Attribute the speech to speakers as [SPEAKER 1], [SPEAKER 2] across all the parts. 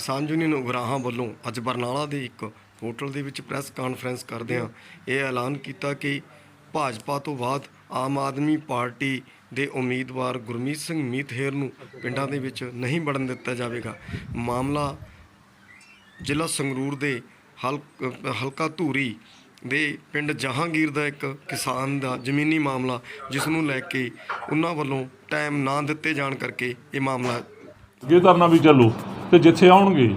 [SPEAKER 1] ਕਿਸਾਨ ਯੂਨੀਅਨ ਉਗਰਾਹਾਂ ਵੱਲੋਂ ਅੱਜ ਬਰਨਾਲਾ ਦੇ ਇੱਕ ਹੋਟਲ ਦੇ ਵਿੱਚ ਪ੍ਰੈਸ ਕਾਨਫਰੰਸ ਕਰਦਿਆਂ ਇਹ ਐਲਾਨ ਕੀਤਾ ਕਿ ਭਾਜਪਾ ਤੋਂ ਬਾਅਦ ਆਮ ਆਦਮੀ ਪਾਰਟੀ ਦੇ ਉਮੀਦਵਾਰ ਗੁਰਮੀਤ ਸਿੰਘ ਮੀਤਹੇਰ ਨੂੰ ਪਿੰਡਾਂ ਦੇ ਵਿੱਚ ਨਹੀਂ ਵੜਨ ਦਿੱਤਾ ਜਾਵੇਗਾ। ਮਾਮਲਾ ਜ਼ਿਲ੍ਹਾ ਸੰਗਰੂਰ ਦੇ ਹਲਕ- ਹਲਕਾ ਧੂਰੀ ਦੇ ਪਿੰਡ ਜਹਾਂਗੀਰ ਦਾ ਇੱਕ ਕਿਸਾਨ ਦਾ ਜ਼ਮੀਨੀ ਮਾਮਲਾ, ਜਿਸ ਨੂੰ ਲੈ ਕੇ ਉਹਨਾਂ ਵੱਲੋਂ ਟਾਈਮ ਨਾ ਦਿੱਤੇ ਜਾਣ ਕਰਕੇ ਇਹ ਮਾਮਲਾ
[SPEAKER 2] ਇਹ ਧਰਨਾ ਵੀ ਚੱਲੂ। ਤੇ ਜਿੱਥੇ ਆਉਣਗੇ,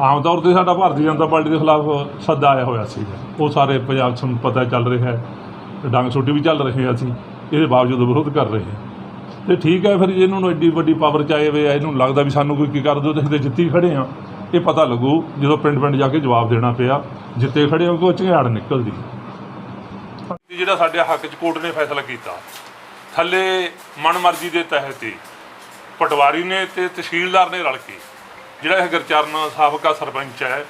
[SPEAKER 2] ਆਮ ਤੌਰ ਤੇ ਸਾਡਾ ਭਾਰਤੀ ਜਨਤਾ ਪਾਰਟੀ ਦੇ ਖਿਲਾਫ ਸੱਦਾ ਆਇਆ ਹੋਇਆ ਸੀ ਉਹ ਸਾਰੇ ਪੰਜਾਬ 'ਚ ਪਤਾ ਚੱਲ ਰਿਹਾ ਹੈ ਡੰਗ ਛੁੱਟੀ ਵੀ ਚੱਲ ਰਹੇ ਆ ਅਸੀਂ, ਇਹਦੇ ਬਾਵਜੂਦ ਵਿਰੋਧ ਕਰ ਰਹੇ ਹਾਂ। ਤੇ ਠੀਕ ਹੈ ਫਿਰ ਜੇ ਇਹਨਾਂ ਨੂੰ ਐਡੀ ਵੱਡੀ ਪਾਵਰ ਚਾਹੇ ਵੇ ਇਹਨੂੰ ਲੱਗਦਾ ਵੀ ਸਾਨੂੰ ਕੋਈ ਕੀ ਕਰ ਦਿਓ ਤੇ ਅਸੀਂ ਤੇ ਜਿੱਤੀ ਖੜੇ ਆ, ਇਹ ਪਤਾ ਲੱਗੂ ਜਦੋਂ ਪਿੰਡ ਪਿੰਡ ਜਾ ਕੇ ਜਵਾਬ ਦੇਣਾ ਪਿਆ, ਜਿੱਤੇ ਖੜੇ ਹੋ ਕੋ ਝਗੜ ਨਿਕਲਦੀ। ਜਿਹੜਾ ਸਾਡੇ ਹੱਕ 'ਚ ਕੋਰਟ ਨੇ ਫੈਸਲਾ ਕੀਤਾ, ਥੱਲੇ ਮਨਮਰਜ਼ੀ ਦੇ ਤਹਿਤ ਹੀ ਪਟਵਾਰੀ ਨੇ ਤੇ ਤਹਿਸੀਲਦਾਰ ਨੇ ਰਲ ਕੇ ਜਿਹੜਾ ਇਹ ਗੁਰਚਰਨ ਸਾਬਕਾ ਸਰਪੰਚ ਹੈ,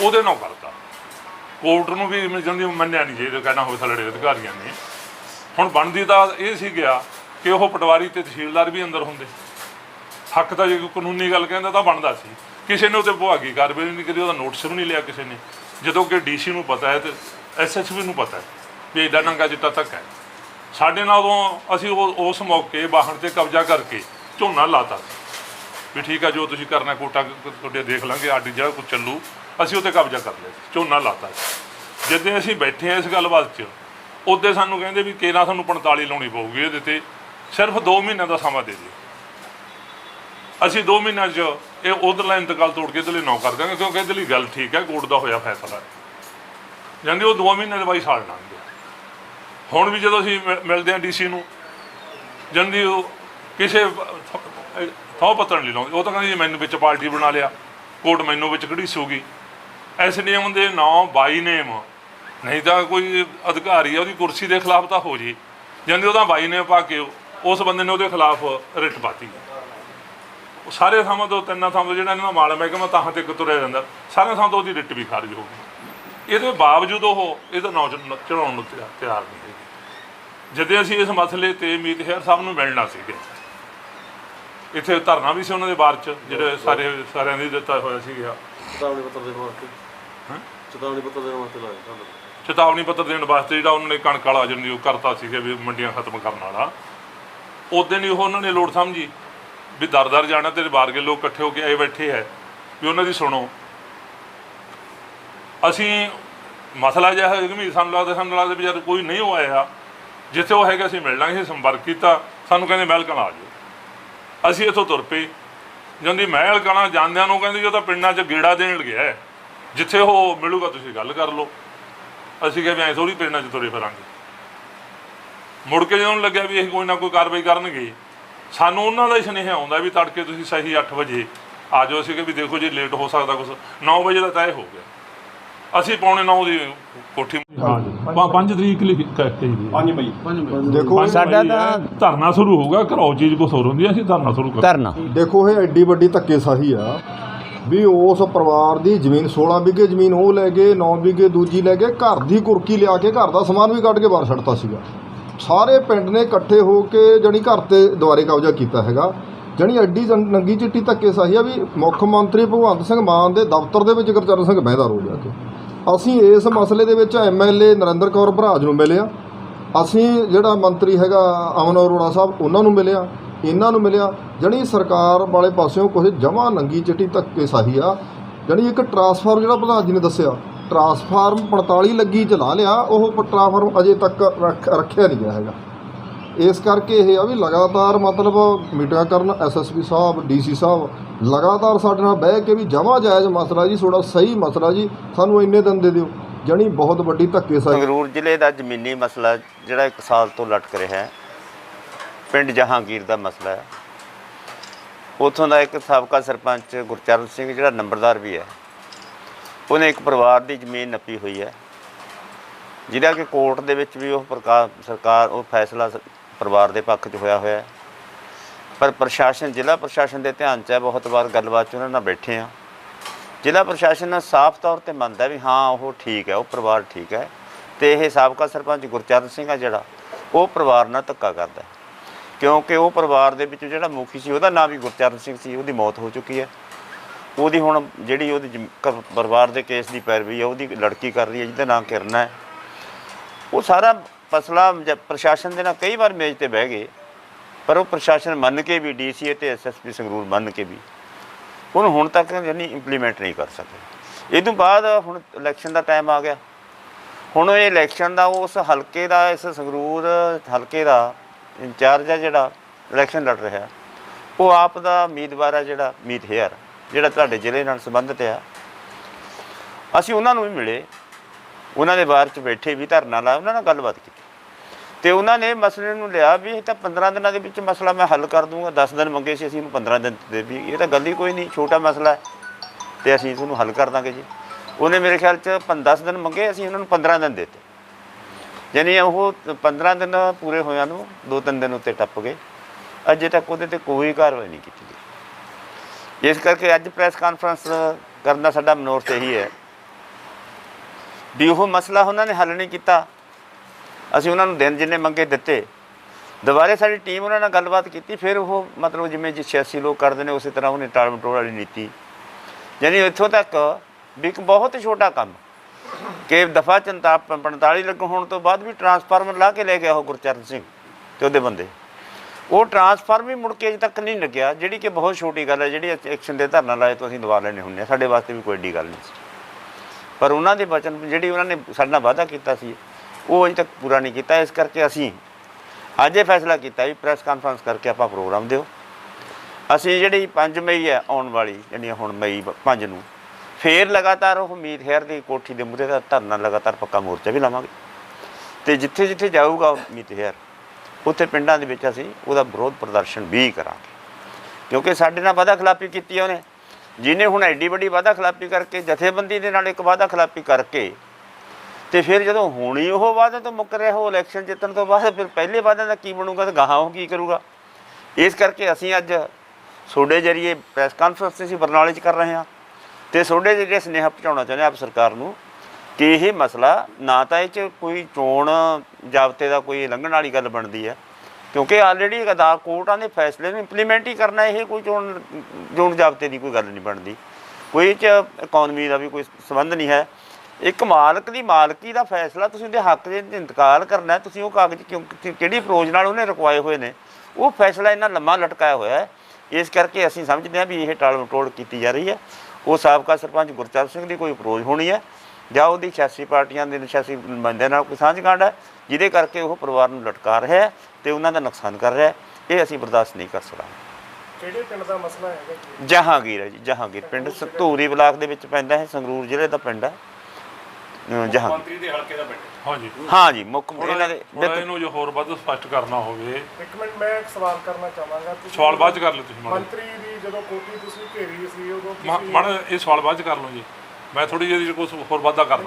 [SPEAKER 2] ਉਹਦੇ ਨਾਲ ਕਰਤਾ ਕੋਰਟ ਨੂੰ ਵੀ ਜਾਂਦੀ ਮੰਨਿਆ ਨਹੀਂ ਜੇ ਕਹਿਣਾ ਹੋਵੇ, ਸਾਡੇ ਅਧਿਕਾਰੀਆਂ ਨੇ। ਹੁਣ ਬਣਦੀ ਤਾਂ ਇਹ ਸੀ ਗਿਆ ਕਿ ਉਹ ਪਟਵਾਰੀ ਤੇ ਤਹਿਸੀਲਦਾਰ ਵੀ ਅੰਦਰ ਹੁੰਦੇ। ਹੱਕ ਤਾਂ ਜੇ ਕੋਈ ਕਾਨੂੰਨੀ ਗੱਲ ਕਹਿੰਦਾ ਤਾਂ ਬਣਦਾ ਸੀ। ਕਿਸੇ ਨੇ ਉਹਤੇ ਵਿਭਾਗੀ ਕਾਰਵਾਈ ਨਹੀਂ ਕਰੀ ਉਹਦਾ ਨੋਟਿਸ ਵੀ ਨਹੀਂ ਲਿਆ ਕਿਸੇ ਨੇ। ਜਦੋਂ ਕਿ ਡੀਸੀ ਨੂੰ ਪਤਾ ਹੈ ਤੇ ਐਸਐਸਪੀ ਨੂੰ ਪਤਾ ਹੈ ਵੀ ਇਹਦਾ ਨੰਗਾ ਚਿੱਟਾ ਧੱਕਾ ਹੈ। ਸਾਡੇ ਨਾਲ ਉਦੋਂ ਅਸੀਂ ਉਹ ਉਸ ਮੌਕੇ ਵਾਹਣ ਤੇ ਕਬਜ਼ਾ ਕਰਕੇ ਝੋਨਾ ਲਾਤਾ। ਸੀ ਵੀ ਠੀਕ ਆ, ਜੋ ਤੁਸੀਂ ਕਰਨਾ ਕੋਟਾ ਕ- ਤੁਹਾਡੇ ਦੇਖ ਲਾਂਗੇ ਆਡੀ ਜਿਹੜਾ ਕੁਝ ਚੱਲੂ। ਅਸੀਂ ਉਹ 'ਤੇ ਕਬਜ਼ਾ ਕਰ ਲਿਆ ਝੋਨਾ ਲਾਤਾ ਸੀ। ਜਦੋਂ ਅਸੀਂ ਬੈਠੇ ਆ ਇਸ ਗੱਲਬਾਤ 'ਚ, ਉਹਦੇ ਸਾਨੂੰ ਕਹਿੰਦੇ ਵੀ ਕਿਹਨਾਂ ਤੁਹਾਨੂੰ 45 ਲਾਉਣੀ ਪਊਗੀ ਇਹਦੇ ਤੇ, ਸਿਰਫ 2 ਮਹੀਨਿਆਂ ਦਾ ਸਮਾਂ ਦੇ ਦਿਓ। ਅਸੀਂ 2 ਮਹੀਨਿਆਂ 'ਚ ਇਹ ਉਧਰਲਾ ਇੰਤਕਾਲ ਤੋੜ ਕੇ ਇਹਦੇ ਲਈ ਨੌ ਕਰ ਦਾਂਗੇ ਕਿਉਂਕਿ ਇਹਦੇ ਲਈ ਗੱਲ ਠੀਕ ਹੈ ਕੋਰਟ ਦਾ ਹੋਇਆ ਫੈਸਲਾ। ਜਾਂਦੇ ਉਹ 2 ਮਹੀਨੇ ਦੇ ਬਾਈ ਸਾਲ ਲੰਘ ਗਿਆ। ਹੁਣ ਵੀ ਜਦੋਂ ਅਸੀਂ ਮਿ- ਮਿਲਦੇ ਹਾਂ ਡੀਸੀ ਨੂੰ ਜਾਂਦੀ ਉਹ ਕਿਸੇ ਥਾਂ ਪਤਨ ਨਹੀਂ ਲਾਉਂਦੇ। ਉਹ ਤਾਂ ਕਹਿੰਦੀ ਜੀ ਮੈਨੂੰ ਵਿੱਚ ਪਾਰਟੀ ਬਣਾ ਲਿਆ, ਕੋਰਟ ਮੈਨੂੰ ਵਿੱਚ ਘੜੀਸੂਗੀ ਐਸ ਨਿਯਮ ਦੇ ਨਾਂ ਬਾਈ ਨੇਮ। ਨਹੀਂ ਤਾਂ ਕੋਈ ਅਧਿਕਾਰੀ ਆ, ਉਹਦੀ ਕੁਰਸੀ ਦੇ ਖਿਲਾਫ ਤਾਂ ਹੋ ਜੀ। ਜਾਂਦੇ ਉਹਦਾ ਬਾਈ ਨੇਮ ਪਾ ਕੇ ਉਸ ਬੰਦੇ ਨੇ ਉਹਦੇ ਖਿਲਾਫ ਰਿਟ ਪਾਤੀ। ਉਹ ਸਾਰੇ ਥਾਵਾਂ ਤੋਂ, ਤਿੰਨਾਂ ਥਾਵਾਂ ਤੋਂ ਜਿਹੜਾ ਇਹਨਾਂ ਦਾ ਮਾਲ ਮਹਿਕਮਾ, ਤਾਂ ਤੇ ਤੁਰਿਆ ਜਾਂਦਾ। ਸਾਰਿਆਂ ਥਾਵਾਂ ਤੋਂ ਉਹਦੀ ਰਿਟ ਵੀ ਖਾਰਜ ਹੋ ਗਈ। ਇਹਦੇ ਬਾਵਜੂਦ ਉਹ ਇਹਦਾ ਨਾਂ ਚ- ਚੜਾਉਣ ਨੂੰ ਤਿਆ- ਤਿਆਰ ਨਹੀਂ ਹੈਗੀ। ਜਦੋਂ ਅਸੀਂ ਇਸ ਮਸਲੇ ਤੇ ਮੀਤ ਹੈਰ ਸਾਹਿਬ ਨੂੰ ਮਿਲਣਾ ਸੀਗੇ ਇੱਥੇ ਧਰਨਾ ਵੀ ਸੀ ਉਹਨਾਂ ਦੇ ਬਾਰ ਚ ਜਿਹੜੇ ਸਾਰੇ ਸਾਰਿਆਂ ਦੇ ਦਿੱਤਾ ਹੋਇਆ ਸੀਗਾ।
[SPEAKER 3] ਚੇਤਾਵਨੀ ਪੱਤਰ ਦੇਣ ਵਾਸਤੇ।
[SPEAKER 2] ਹੈਂ?
[SPEAKER 3] ਚੇਤਾਵਨੀ ਪੱਤਰ ਦੇਣ ਵਾਸਤੇ ਲਾਇਆ ਤੁਹਾਨੂੰ
[SPEAKER 2] ਚੇਤਾਵਨੀ ਪੱਤਰ ਦੇਣ ਵਾਸਤੇ ਜਿਹੜਾ ਉਹਨਾਂ ਨੇ ਕਣਕ ਵਾਲਾ ਜਿਹੜੀ ਉਹ ਕਰਤਾ ਸੀਗਾ ਵੀ ਮੰਡੀਆਂ ਖਤਮ ਕਰਨ ਵਾਲਾ ਉਦੋਂ ਹੀ ਉਹ ਉਹਨਾਂ ਨੇ ਲੋੜ ਸਮਝੀ ਵੀ ਦਰ ਦਰ ਜਾਣਾ ਤੇਰੇ ਬਾਰਗੇ ਲੋਕ ਇਕੱਠੇ ਹੋ ਕੇ ਆਏ ਬੈਠੇ ਹੈ। ਵੀ ਉਹਨਾਂ ਦੀ ਸੁਣੋ ਅਸੀਂ ਮਸਲਾ ਜਿਹਾ ਹੈ ਕਿ ਸਾਨੂੰ ਲੱਗਦਾ ਸਾਨੂੰ ਲੱਗਦਾ ਵੀ ਯਾਰ ਕੋਈ ਨਹੀਂ ਉਹ ਆਇਆ ਜਿੱਥੇ ਉਹ ਹੈਗਾ ਅਸੀਂ ਮਿਲ ਲਾਂਗੇ ਸੰਪਰਕ ਕੀਤਾ ਸਾਨੂੰ ਕਹਿੰਦੇ ਮਹਿਲਕਣਾ ਆ ਜਾਓ। ਅਸੀਂ ਇੱਥੋਂ ਤੁਰ ਪਏ। ਜਾਂਦੀ ਮਹਿਲ ਕਣਾ ਜਾਂਦਿਆਂ ਨੂੰ ਕਹਿੰਦੇ ਜੀ ਉਹ ਤਾਂ ਪਿੰਡਾਂ 'ਚ ਗੇੜਾ ਦੇਣ ਗਿਆ ਜਿੱਥੇ ਉਹ ਮਿਲੂਗਾ ਤੁਸੀਂ ਗੱਲ ਕਰ ਲਓ। ਅਸੀਂ ਕਿਹਾ ਵੀ ਐਂ ਥੋੜੀ ਪਿੰਡਾਂ 'ਚ ਤੁਰੇ ਫਿਰਾਂਗੇ। ਮੁੜ ਕੇ ਜਦੋਂ ਲੱਗਿਆ ਵੀ ਇਹ ਕੋਈ ਨਾ ਕੋਈ ਕਾਰਵਾਈ ਕਰਨਗੇ, ਸਾਨੂੰ ਉਹਨਾਂ ਦਾ ਹੀ ਸੁਨੇਹਾ ਆਉਂਦਾ ਵੀ ਤੜਕੇ ਤੁਸੀਂ ਸਹੀ 8 ਵਜੇ ਆ ਜਾਓ। ਅਸੀਂ ਕਿ ਵੀ ਦੇਖੋ ਜੀ ਲੇਟ ਹੋ ਸਕਦਾ ਕੁਝ 9 ਵਜੇ ਦਾ ਤੈਅ ਹੋ ਗਿਆ। ਅਸੀਂ ਪੌਣੇ 9 ਦੀ ਕੋਠੀ ਹਾਂ ਜੀ। 5 ਤਰੀਕ ਲਈ ਕਹੀ ਦੀ
[SPEAKER 4] ਦੇਖੋ
[SPEAKER 5] ਸਾਡਾ ਤਾਂ
[SPEAKER 2] ਧਰਨਾ ਸ਼ੁਰੂ ਹੋਊਗਾ ਘਰੋਂ ਚੀਜ਼ ਕੁਛ ਹੋਰ ਹੁੰਦੀ ਅਸੀਂ ਧਰਨਾ ਸ਼ੁਰੂ ਕਰ
[SPEAKER 5] ਧਰਨਾ।
[SPEAKER 4] ਦੇਖੋ ਇਹ ਐਡੀ ਵੱਡੀ ਧੱਕੇਸ਼ਾਹੀ ਆ ਵੀ ਉਸ ਪਰਿਵਾਰ ਦੀ ਜ਼ਮੀਨ 16 ਵਿਗੇ ਜ਼ਮੀਨ ਉਹ ਲੈ ਗਏ 9 ਵਿਗੇ ਦੂਜੀ ਲੈ ਗਏ ਘਰ ਦੀ ਕੁਰਕੀ ਲਿਆ ਕੇ ਘਰ ਦਾ ਸਮਾਨ ਵੀ ਕੱਢ ਕੇ ਬਾਹਰ ਛੱਡਤਾ ਸੀਗਾ। ਸਾਰੇ ਪਿੰਡ ਨੇ ਇਕੱਠੇ ਹੋ ਕੇ ਜਣੀ ਘਰ ਤੇ ਦੁਆਰੇ ਕਬਜ਼ਾ ਕੀਤਾ ਹੈਗਾ। ਜਣੀ ਐਡੀ ਜਨ- ਨੰਗੀ ਚਿੱਟੀ ਧੱਕੇਸ਼ਾਹੀ ਆ ਵੀ ਮੁੱਖ ਮੰਤਰੀ ਭਗਵੰਤ ਸਿੰਘ ਮਾਨ ਦੇ ਦਫ਼ਤਰ ਦੇ ਵਿੱਚ ਗੁਰਚਰਨ ਸਿੰਘ ਬਹਿਦਾ ਰੋ ਜਾ ਕੇ। ਅਸੀਂ ਇਸ ਮਸਲੇ ਦੇ ਵਿੱਚ ਐਮਐਲਏ ਨਰਿੰਦਰ ਕੌਰ ਭਰਾਜ ਨੂੰ ਮਿਲਿਆ ਅਸੀਂ ਜਿਹੜਾ ਮੰਤਰੀ ਹੈਗਾ ਅਮਨ ਅਰੋੜਾ ਸਾਹਿਬ, ਉਹਨਾਂ ਨੂੰ ਮਿਲਿਆ ਇਹਨਾਂ ਨੂੰ ਮਿਲਿਆ ਜਣੀ ਸਰਕਾਰ ਵਾਲੇ ਪਾਸਿਓਂ ਕੁਝ ਜਮਾ ਨੰਗੀ ਚਿੱਟੀ ਧੱਕੇ ਸਾਹੀ ਆ। ਜਣੀ ਇੱਕ ਟਰਾਂਸਫਾਰਮ ਜਿਹੜਾ ਪ੍ਰਧਾਨ ਜੀ ਨੇ ਦੱਸਿਆ, ਟਰਾਂਸਫਾਰਮ 45 ਲੱਗੀ ਚਲਾ ਲਿਆ, ਉਹ ਟਰਾਂਸਫਾਰਮ ਅਜੇ ਤੱਕ ਰੱਖ- ਰੱਖਿਆ ਨਹੀਂ ਗਿਆ ਹੈਗਾ। ਇਸ ਕਰਕੇ ਇਹ ਆ ਵੀ ਲਗਾਤਾਰ ਮਤਲਬ ਮੀਟਿੰਗਾਂ ਕਰਨ ਐਸਐਸਪੀ ਸਾਹਿਬ ਡੀਸੀ ਸਾਹਿਬ ਲਗਾਤਾਰ ਸਾਡੇ ਨਾਲ ਬਹਿ ਕੇ ਵੀ ਜਮਾ ਜਾਇਜ਼ ਮਸਲਾ ਜੀ ਥੋੜਾ ਸਹੀ ਮਸਲਾ ਜੀ, ਸਾਨੂੰ ਇੰਨੇ ਦਿਨ ਦੇ ਦਿਓ। ਜਣੀ ਬਹੁਤ ਵੱਡੀ ਧੱਕੇ ਸਾਹੀ
[SPEAKER 5] ਸੰਗਰੂਰ ਜ਼ਿਲ੍ਹੇ ਦਾ ਜ਼ਮੀਨੀ ਮਸਲਾ ਜਿਹੜਾ ਇੱਕ ਸਾਲ ਤੋਂ ਲਟਕ ਰਿਹਾ ਹੈ। ਪਿੰਡ ਜਹਾਂਗੀਰ ਦਾ ਮਸਲਾ ਹੈ। ਉਥੋਂ ਦਾ ਇੱਕ ਸਾਬਕਾ ਸਰਪੰਚ ਗੁਰਚਰਨ ਸਿੰਘ ਜਿਹੜਾ ਨੰਬਰਦਾਰ ਵੀ ਹੈ। ਉਹਨੇ ਇੱਕ ਪਰਿਵਾਰ ਦੀ ਜ਼ਮੀਨ ਨੱਪੀ ਹੋਈ ਹੈ। ਜਿਹਦਾ ਕਿ ਕੋਰਟ ਦੇ ਵਿੱਚ ਵੀ ਉਹ ਪ੍ਰਕਾਰ ਸਰਕਾਰ ਉਹ ਫੈਸਲਾ ਪਰਿਵਾਰ ਦੇ ਪੱਖ 'ਚ ਹੋਇਆ ਹੋਇਆ ਪਰ ਪ੍ਰਸ਼ਾਸਨ, ਜ਼ਿਲ੍ਹਾ ਪ੍ਰਸ਼ਾਸਨ ਦੇ ਧਿਆਨ 'ਚ ਹੈ, ਬਹੁਤ ਵਾਰ ਗੱਲਬਾਤ 'ਚ ਉਹਨਾਂ ਨਾਲ ਬੈਠੇ ਆ ਜ਼ਿਲ੍ਹਾ ਪ੍ਰਸ਼ਾਸਨ ਸਾਫ਼ ਤੌਰ ਤੇ ਮੰਨਦਾ ਵੀ ਹਾਂ, ਉਹ ਠੀਕ ਹੈ, ਉਹ ਪਰਿਵਾਰ ਠੀਕ ਹੈ। ਤੇ ਇਹ ਸਾਬਕਾ ਸਰਪੰਚ ਗੁਰਚਰਨ ਸਿੰਘ ਆ ਜਿਹੜਾ, ਉਹ ਪਰਿਵਾਰ ਨਾਲ ਧੱਕਾ ਕਰਦਾ ਕਿਉਂਕਿ ਉਹ ਪਰਿਵਾਰ ਦੇ ਵਿੱਚ ਜਿਹੜਾ ਮੁਖੀ ਸੀ, ਉਹਦਾ ਨਾਮ ਵੀ ਗੁਰਚਰਨ ਸਿੰਘ ਸੀ, ਉਹਦੀ ਮੌਤ ਹੋ ਚੁੱਕੀ ਹੈ। ਉਹਦੀ ਹੁਣ ਜਿਹੜੀ ਉਹਦੀ ਜ਼ਮ- ਪਰਿਵਾਰ ਦੇ ਕੇਸ ਦੀ ਪੈਰਵੀ ਹੈ, ਉਹਦੀ ਲੜਕੀ ਕਰ ਰਹੀ ਹੈ, ਜਿਹਦਾ ਨਾਮ ਕਿਰਨਾ ਹੈ। ਉਹ ਸਾਰਾ ਫਸਲਾ ਪ੍ਰਸ਼ਾਸਨ ਦੇ ਨਾਲ ਕਈ ਵਾਰ ਮੇਜ਼ ਤੇ ਬਹਿ ਗਏ, ਪਰ ਉਹ ਪ੍ਰਸ਼ਾਸਨ ਮੰਨ ਕੇ ਵੀ ਡੀਸੀ ਤੇ ਐਸਐਸਪੀ ਸੰਗਰੂਰ ਮੰਨ ਕੇ ਵੀ ਉਹਨੂੰ ਹੁਣ ਤੱਕ ਯਾਨੀ ਇੰਪਲੀਮੈਂਟ ਨਹੀਂ ਕਰ ਸਕੇ। ਇਹ ਤੋਂ ਬਾਅਦ ਹੁਣ ਇਲੈਕਸ਼ਨ ਦਾ ਟਾਈਮ ਆ ਗਿਆ। ਹੁਣ ਇਹ ਇਲੈਕਸ਼ਨ ਦਾ ਉਸ ਹਲਕੇ ਦਾ, ਇਸ ਸੰਗਰੂਰ ਹਲਕੇ ਦਾ ਇੰਚਾਰਜ ਆ ਜਿਹੜਾ ਇਲੈਕਸ਼ਨ ਲੜ ਰਿਹਾ। ਉਹ ਆਪ ਦਾ ਉਮੀਦਵਾਰ ਆ ਜਿਹੜਾ, ਮੀਤ ਹੇਅਰ, ਜਿਹੜਾ ਤੁਹਾਡੇ ਜ਼ਿਲ੍ਹੇ ਨਾਲ ਸੰਬੰਧਿਤ ਆ। ਅਸੀਂ ਉਹਨਾਂ ਨੂੰ ਵੀ ਮਿਲੇ। ਉਹਨਾਂ ਦੇ ਬਾਰ ਚ ਬੈਠੇ ਵੀ, ਧਰਨਾ ਲਾਇਆ, ਉਹਨਾਂ ਨਾਲ ਗੱਲਬਾਤ ਕੀਤੀ। ਤੇ ਉਹਨਾਂ ਨੇ ਮਸਲੇ ਨੂੰ ਲਿਆ ਵੀ, ਇਹ ਤਾਂ 15 ਦਿਨਾਂ ਦੇ ਵਿੱਚ ਮਸਲਾ ਮੈਂ ਹੱਲ ਕਰ ਦੂੰਗਾ 10 ਦਿਨ ਮੰਗੇ ਸੀ, ਅਸੀਂ ਇਹਨੂੰ 15 ਦਿਨ ਦੇ ਵੀ, ਇਹ ਤਾਂ ਗੱਲ ਹੀ ਕੋਈ ਨਹੀਂ, ਛੋਟਾ ਮਸਲਾ ਹੈ। ਤੇ ਅਸੀਂ ਤੁਹਾਨੂੰ ਹੱਲ ਕਰ ਦਾਂਗੇ ਜੀ। ਉਹਨੇ ਮੇਰੇ ਖਿਆਲ ਚ 10 ਦਿਨ ਮੰਗੇ, ਅਸੀਂ ਉਹਨਾਂ ਨੂੰ 15 ਦਿਨ ਦਿੱਤੇ। ਯਾਨੀ ਉਹ 15 ਦਿਨ ਪੂਰੇ ਹੋਇਆਂ ਨੂੰ, ਦੋ ਤਿੰਨ ਦਿਨ ਉੱਤੇ ਟੱਪ ਗਏ। ਅਜੇ ਤੱਕ ਉਹਦੇ ਤੇ ਕੋਈ ਕਾਰਵਾਈ ਨਹੀਂ ਕੀਤੀ ਗਈ। ਇਸ ਕਰਕੇ ਅੱਜ ਪ੍ਰੈਸ ਕਾਨਫਰੰਸ ਕਰਨ ਦਾ ਸਾਡਾ ਮਨੋਰਥ ਇਹੀ ਹੈ ਵੀ ਉਹ ਮਸਲਾ ਉਹਨਾਂ ਨੇ ਹੱਲ ਨਹੀਂ ਕੀਤਾ। ਅਸੀਂ ਉਹਨਾਂ ਨੂੰ ਦਿਨ ਜਿੰਨੇ ਮੰਗੇ ਦਿੱਤੇ। ਦੁਬਾਰੇ ਸਾਡੀ ਟੀਮ ਉਹਨਾਂ ਨਾਲ ਗੱਲਬਾਤ ਕੀਤੀ, ਫਿਰ ਉਹ ਮਤਲਬ ਜਿਵੇਂ ਜੀ 86 ਲੋਕ ਕਰਦੇ ਨੇ, ਉਸੇ ਤਰ੍ਹਾਂ ਉਹਨੇ ਟਾਲ ਮਟੋਲ ਵਾਲੀ ਨੀਤੀ। ਯਾਨੀ ਇੱਥੋਂ ਤੱਕ ਵੀ ਇੱਕ ਬਹੁਤ ਛੋਟਾ ਕੰਮ ਕਿ ਦਫਾ 45 ਲੱਗ ਹੋਣ ਤੋਂ ਬਾਅਦ ਵੀ ਟਰਾਂਸਫਾਰਮਰ ਲਾ ਕੇ ਲੈ ਗਿਆ ਉਹ ਗੁਰਚਰਨ ਸਿੰਘ ਤੇ ਉਹਦੇ ਬੰਦੇ। ਉਹ ਟਰਾਂਸਫਾਰਮ ਹੀ ਮੁੜ ਕੇ ਅਜੇ ਤੱਕ ਨਹੀਂ ਲੱਗਿਆ, ਜਿਹੜੀ ਕਿ ਬਹੁਤ ਛੋਟੀ ਗੱਲ ਹੈ, ਜਿਹੜੀ ਐਕਸ਼ਨ ਦੇ ਧਰਨਾ ਲਾਏ ਤੋਂ ਅਸੀਂ ਦਵਾ ਲੈਣੇ ਹੁੰਦੇ ਆ ਸਾਡੇ ਵਾਸਤੇ ਵੀ ਕੋਈ ਏਡੀ ਗੱਲ ਨਹੀਂ ਸੀ। ਪਰ ਉਹਨਾਂ ਦੇ ਵਚਨ ਜਿਹੜੀ ਉਹਨਾਂ ਨੇ ਸਾਡੇ ਨਾਲ ਵਾਅਦਾ ਕੀਤਾ ਸੀ, ਉਹ ਅਜੇ ਤੱਕ ਪੂਰਾ ਨਹੀਂ ਕੀਤਾ। ਇਸ ਕਰਕੇ ਅਸੀਂ ਅੱਜ ਇਹ ਫੈਸਲਾ ਕੀਤਾ ਵੀ ਪ੍ਰੈਸ ਕਾਨਫਰੰਸ ਕਰਕੇ ਆਪਾਂ ਪ੍ਰੋਗਰਾਮ ਦਿਓ। ਅਸੀਂ ਜਿਹੜੀ 5 ਮਈ ਹੈ ਆਉਣ ਵਾਲੀ, ਯਾਨੀ ਹੁਣ ਮਈ 5 ਨੂੰ, ਫੇਰ ਲਗਾਤਾਰ ਉਹ ਉਮੀਦ ਹੈਰ ਦੀ ਕੋਠੀ ਦੇ ਮੂਹਰੇ ਦਾ ਧਰਨਾ ਲਗਾਤਾਰ ਪੱਕਾ ਮੋਰਚਾ ਵੀ ਲਾਵਾਂਗੇ। ਤੇ ਜਿੱਥੇ ਜਿੱਥੇ ਜਾਊਗਾ ਉਮੀਦ ਹੈਰ ਉੱਥੇ ਪਿੰਡਾਂ ਦੇ ਵਿੱਚ ਅਸੀਂ ਉਹਦਾ ਵਿਰੋਧ ਪ੍ਰਦਰਸ਼ਨ ਵੀ ਕਰਾਂਗੇ। ਕਿਉਂਕਿ ਸਾਡੇ ਨਾਲ ਵਾਅਦਾ ਖਿਲਾਫੀ ਕੀਤੀ ਉਹਨੇ। ਜਿਹਨੇ ਹੁਣ ਐਡੀ ਵੱਡੀ ਵਾਅਦਾ ਖਿਲਾਫੀ ਕਰਕੇ, ਜਥੇਬੰਦੀ ਦੇ ਨਾਲ ਇੱਕ ਵਾਅਦਾ ਖਿਲਾਫੀ ਕਰਕੇ, ਤੇ ਫਿਰ ਜਦੋਂ ਹੋਣੀ ਉਹ ਵਾਅਦਾ ਤੋਂ ਮੁੱਕ ਰਿਹਾ, ਉਹ ਇਲੈਕਸ਼ਨ ਜਿੱਤਣ ਤੋਂ ਬਾਅਦ ਫਿਰ ਪਹਿਲੇ ਵਾਅਦੇ ਦਾ ਕੀ ਬਣੂਗਾ ਤੇ ਗਾਹਾਂ ਉਹ ਕੀ ਕਰੂਗਾ? ਇਸ ਕਰਕੇ ਅਸੀਂ ਅੱਜ ਤੁਹਾਡੇ ਜਰੀਏ ਪ੍ਰੈਸ ਕਾਨਫਰੰਸ ਅਸੀਂ ਬਰਨਾਲੇ 'ਚ ਕਰ ਰਹੇ ਹਾਂ ਤੇ ਤੁਹਾਡੇ ਜਰੀਏ ਸੁਨੇਹਾ ਪਹੁੰਚਾਉਣਾ ਚਾਹੁੰਦੇ ਹਾਂ ਆਪ ਸਰਕਾਰ ਨੂੰ ਕਿ ਇਹ ਮਸਲਾ ਨਾ ਤਾਂ ਇਹ 'ਚ ਕੋਈ ਚੋਣ, ਜਾਬਤੇ ਦਾ ਕੋਈ ਲੰਘਣ ਵਾਲੀ ਗੱਲ ਬਣਦੀ ਹੈ ਕਿਉਂਕਿ ਆਲਰੇਡੀ ਅਦਾ ਕੋਰਟਾਂ ਦੇ ਫੈਸਲੇ ਨੂੰ ਇੰਪਲੀਮੈਂਟ ਹੀ ਕਰਨਾ, ਇਹ ਕੋਈ ਚੋਣ ਚੋਣ ਜਾਬਤੇ ਦੀ ਕੋਈ ਗੱਲ ਨਹੀਂ ਬਣਦੀ। ਕੋਈ 'ਚ ਇਕਨੋਮੀ ਦਾ ਵੀ ਕੋਈ ਸੰਬੰਧ ਨਹੀਂ ਹੈ। ਇੱਕ ਮਾਲਕ ਦੀ ਮਾਲਕੀ ਦਾ ਫੈਸਲਾ ਤੁਸੀਂ ਉਹਦੇ ਹੱਕ ਦੇ ਇੰਤਕਾਲ ਕਰਨਾ, ਤੁਸੀਂ ਉਹ ਕਾਗਜ਼ ਕਿਉਂ ਕਿਹੜੀ ਅਪਰੋਚ ਨਾਲ ਉਹਨੇ ਰੁਕਵਾਏ ਹੋਏ ਨੇ? ਉਹ ਫੈਸਲਾ ਇੰਨਾ ਲੰਮਾ ਲਟਕਾਇਆ ਹੋਇਆ ਹੈ। ਇਸ ਕਰਕੇ ਅਸੀਂ ਸਮਝਦੇ ਹਾਂ ਵੀ ਇਹ ਟਾਲ ਮਟੋਲ ਕੀਤੀ ਜਾ ਰਹੀ ਹੈ। ਉਹ ਸਾਬਕਾ ਸਰਪੰਚ ਗੁਰਚਰਨ ਸਿੰਘ ਦੀ ਕੋਈ ਅਪਰੋਚ ਹੋਣੀ ਹੈ। ਜਾਂ ਉਹਦੀ ਸਿਆਸੀ ਪਾਰਟੀਆਂ ਦੇ ਸਿਆਸੀ ਬੰਦਿਆਂ ਨਾਲ ਕੋਈ ਸਾਂਝਗਾਂਢ ਹੈ ਜਿਹਦੇ ਕਰਕੇ ਉਹ ਪਰਿਵਾਰ ਨੂੰ ਲਟਕਾ ਰਿਹਾ ਹੈ ਤੇ ਉਹਨਾਂ ਦਾ ਨੁਕਸਾਨ ਕਰ ਰਿਹਾ ਹੈ ਇਹ ਅਸੀਂ ਬਰਦਾਸ਼ਤ ਨਹੀਂ ਕਰ ਸਕਾਂਗੇ।
[SPEAKER 6] ਕਿਹੜੇ ਪਿੰਡ ਦਾ ਮਸਲਾ ਹੈਗਾ ਜੀ?
[SPEAKER 5] ਜਹਾਂਗੀਰ ਹੈ ਜੀ ਜਹਾਂਗੀਰ। ਪਿੰਡ ਸਤੂਰੀ ਬਲਾਕ ਦੇ ਵਿੱਚ ਪੈਂਦਾ ਹੈ ਸੰਗਰੂਰ ਜ਼ਿਲ੍ਹੇ ਦਾ ਪਿੰਡ ਹੈ। ਅਹ ਜਹਾਂ
[SPEAKER 2] ਹਾਂਜੀ।
[SPEAKER 5] ਹਾਂ ਜੀ ਮੁੱਖ
[SPEAKER 2] ਹੁਣ
[SPEAKER 5] ਇਹਨਾਂ ਦੇ
[SPEAKER 2] ਇਹਨੂੰ ਜੋ ਹੋਰ ਵੱਧ ਸਪਸ਼ਟ ਕਰਨਾ ਹੋਵੇ।
[SPEAKER 6] ਇੱਕ ਮਿੰਟ ਮੈਂ ਇੱਕ ਸਵਾਲ ਕਰਨਾ ਚਾਹਾਂਗਾ। ਤੁਸੀਂ
[SPEAKER 2] ਸਵਾਲ ਬਾਅਦ ਚ ਕਰ ਲਓ ਤੁਸੀਂ
[SPEAKER 6] ਮੰਤਰੀ ਦੀ ਜਦੋਂ ਕੋਠੀ ਤੁਸੀਂ ਘੇਰੀ ਸੀ ਉਦੋਂ
[SPEAKER 2] ਮਾ-
[SPEAKER 6] ਤੁਸੀਂ
[SPEAKER 2] ਮਾੜਾ ਇਹ ਸਵਾਲ ਬਾਅਦ ਚ ਕਰ ਲਓ ਜੀ। ਮੈਂ ਥੋੜੀ ਜਿਹੀ ਕੁਝ ਹੋਰ ਵਾਧਾ ਕਰਨਾ